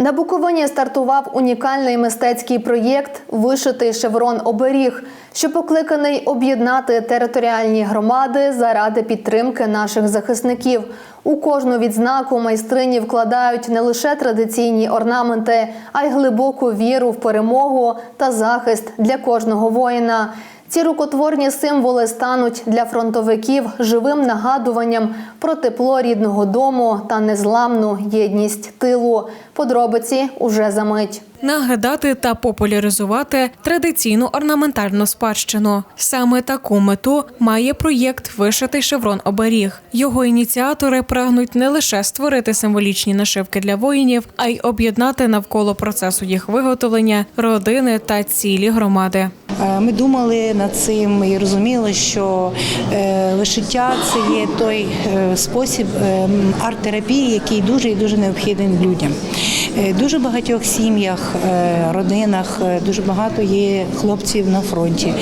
На Буковині стартував унікальний мистецький проєкт Вишитий шеврон оберіг, що покликаний об'єднати територіальні громади заради підтримки наших захисників. У кожну відзнаку майстрині вкладають не лише традиційні орнаменти, а й глибоку віру в перемогу та захист для кожного воїна. Ці рукотворні символи стануть для фронтовиків живим нагадуванням про тепло рідного дому та незламну єдність тилу. Подробиці уже за мить. Нагадати та популяризувати традиційну орнаментальну спадщину. Саме таку мету має проєкт Вишитий шеврон оберіг. Його ініціатори прагнуть не лише створити символічні нашивки для воїнів, а й об'єднати навколо процесу їх виготовлення родини та цілі громади. Е, Ми думали над цим і розуміли, що е, вишиття це є той е, спосіб е, арт-терапії, який дуже і дуже необхідний людям. Е, Дуже багатьох сім'ях, е, родинах е, дуже багато є хлопців на фронті.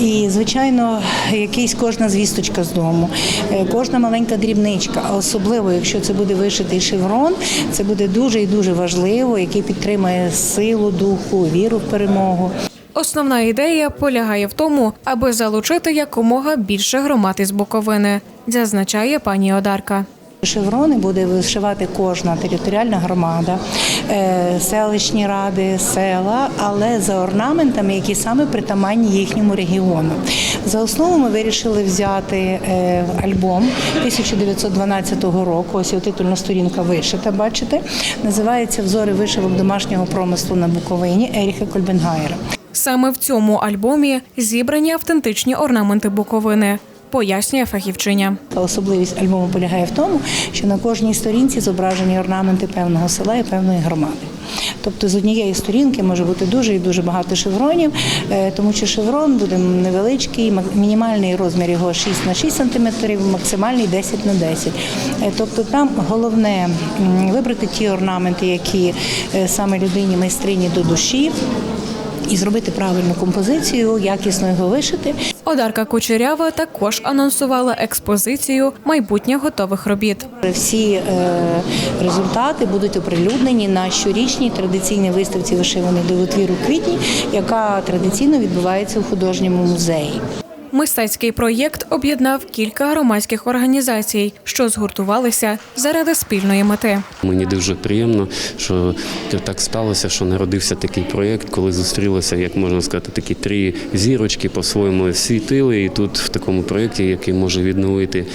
І, звичайно, якийсь кожна звісточка з дому, е, кожна маленька дрібничка, а особливо, якщо це буде вишитий шеврон, це буде дуже і дуже важливо, який підтримує силу духу, віру в перемогу. Основна ідея полягає в тому, аби залучити якомога більше громад із Буковини, зазначає пані Одарка. Шеврони буде вишивати кожна територіальна громада, е, селищні ради, села, але за орнаментами, які саме притаманні їхньому регіону. За основу ми вирішили взяти е, альбом 1912 року. Ось його титульна сторінка вишита. Бачите, називається Взори вишивок домашнього промислу на Буковині Еріха Кольбенгайера. Саме в цьому альбомі зібрані автентичні орнаменти Буковини, пояснює фахівчиня. Особливість альбому полягає в тому, що на кожній сторінці зображені орнаменти певного села і певної громади. Тобто з однієї сторінки може бути дуже і дуже багато шевронів, е, тому що шеврон буде невеличкий, мінімальний розмір його 6 на 6 см, максимальний 10 на 10. Е, Тобто там головне вибрати ті орнаменти, які е, саме людині майстрині до душі. І зробити правильну композицію, якісно його вишити. Одарка Кучерява також анонсувала експозицію майбутнє готових робіт. Всі е, результати будуть оприлюднені на щорічній традиційній виставці вишиваних до квітні, яка традиційно відбувається у художньому музеї. Мистецький проєкт об'єднав кілька громадських організацій, що згуртувалися заради спільної мети. Мені дуже приємно, що так сталося, що народився такий проєкт, коли зустрілися, як можна сказати, такі три зірочки по-своєму світили. І тут в такому проєкті, який може відновити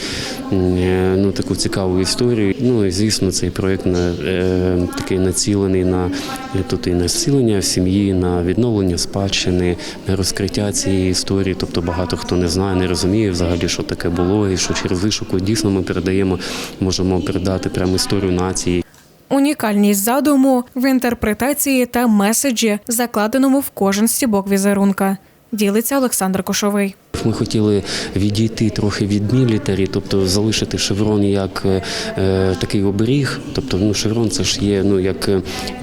е, ну, таку цікаву історію. Ну і звісно, цей проєкт на, е, такий націлений на е, тут і на зцілення сім'ї, на відновлення спадщини, на розкриття цієї історії. Тобто багато хто не знає, не розуміє взагалі, що таке було, і що через вишуку дійсно ми передаємо, можемо передати прямо історію нації. Унікальність задуму в інтерпретації та меседжі, закладеному в кожен стібок візерунка. Ділиться Олександр Кошовий. Ми хотіли відійти трохи від мілітарі, тобто залишити шеврон як е, е, такий оберіг. Тобто, ну шеврон це ж є ну як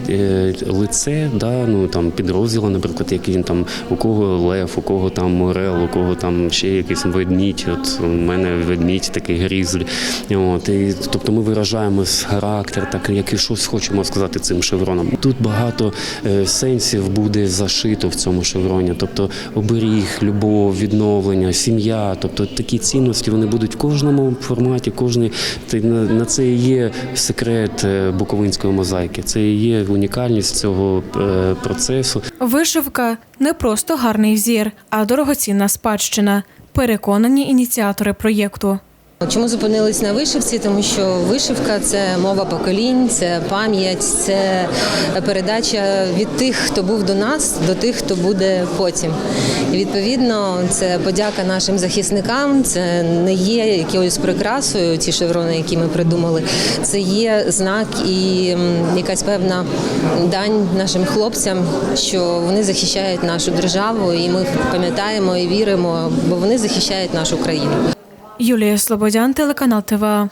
е, лице, да, ну там підрозділу, наприклад, який він там у кого лев, у кого там морел, у кого там ще якийсь ведмідь. От у мене ведмідь такий грізль. От і тобто ми виражаємо характер, так як і щось хочемо сказати цим шевроном. Тут багато е, сенсів буде зашито в цьому шевроні, тобто оберіг, любов, відновлення, сім'я. Тобто такі цінності вони будуть в кожному форматі, кожний на, це є секрет е, буковинської мозаїки. Це є унікальність цього е, процесу. Вишивка не просто гарний взір, а дорогоцінна спадщина. Переконані ініціатори проєкту. Чому зупинились на вишивці? Тому що вишивка це мова поколінь, це пам'ять, це передача від тих, хто був до нас, до тих, хто буде потім. І відповідно, це подяка нашим захисникам. Це не є якоюсь прикрасою, ті шеврони, які ми придумали. Це є знак і якась певна дань нашим хлопцям, що вони захищають нашу державу, і ми пам'ятаємо і віримо, бо вони захищають нашу країну. Юлія Слободян, телеканал ТВА.